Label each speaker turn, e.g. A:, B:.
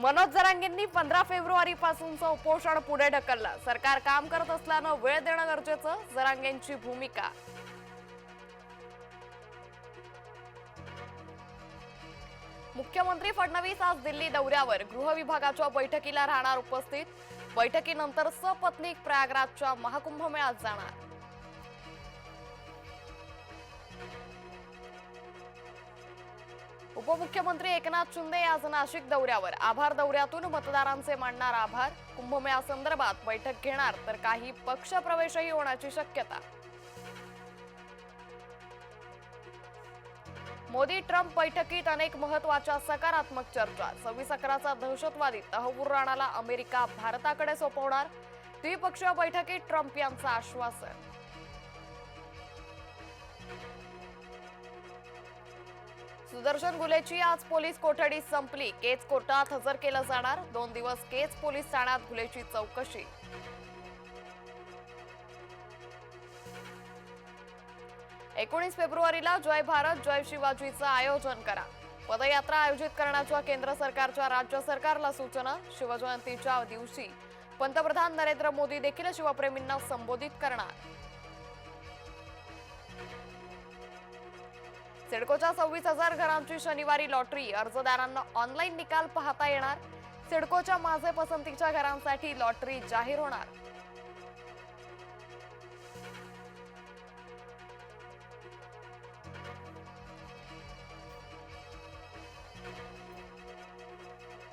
A: मनोज जरांगेंनी पंधरा फेब्रुवारी पासूनचं उपोषण पुढे ढकललं. सरकार काम करत असल्यानं वेळ देणं गरजेचं जरांगेंची भूमिका. मुख्यमंत्री फडणवीस आज दिल्ली दौऱ्यावर. गृह विभागाच्या बैठकीला राहणार उपस्थित. बैठकीनंतर सपत्नीक प्रयागराजच्या महाकुंभमेळ्यात जाणार. उपमुख्यमंत्री एकनाथ शिंदे आज नाशिक दौऱ्यावर. आभार दौऱ्यातून मतदारांचे मांडणार आभार. कुंभमेळासंदर्भात बैठक घेणार तर काही पक्षप्रवेशही होण्याची शक्यता. मोदी ट्रम्प बैठकीत अनेक महत्त्वाच्या सकारात्मक चर्चा. सव्वीस अकराचा दहशतवादी तहवूर राणाला अमेरिका भारताकडे सोपवणार. द्विपक्षीय बैठकीत ट्रम्प यांचं आश्वासन. सुदर्शन गुलेची आज पोलीस कोठडी संपली. केज कोर्टात हजर केलं जाणार. दोन दिवस केज पोलीस ठाण्यात गुलेची चौकशी. एकोणीस फेब्रुवारीला जय भारत जय शिवाजीचं आयोजन करा. पदयात्रा आयोजित करण्याच्या केंद्र सरकारच्या राज्य सरकारला सूचना शिवजयंतीच्या दिवशी. पंतप्रधान नरेंद्र मोदी देखील शिवप्रेमींना संबोधित करणार. सिडकोच्या सव्वीस हजार घरांची शनिवारी लॉटरी. अर्जदारांना ऑनलाईन निकाल पाहता येणार. सिडकोच्या माझे पसंतीच्या घरांसाठी लॉटरी जाहीर होणार.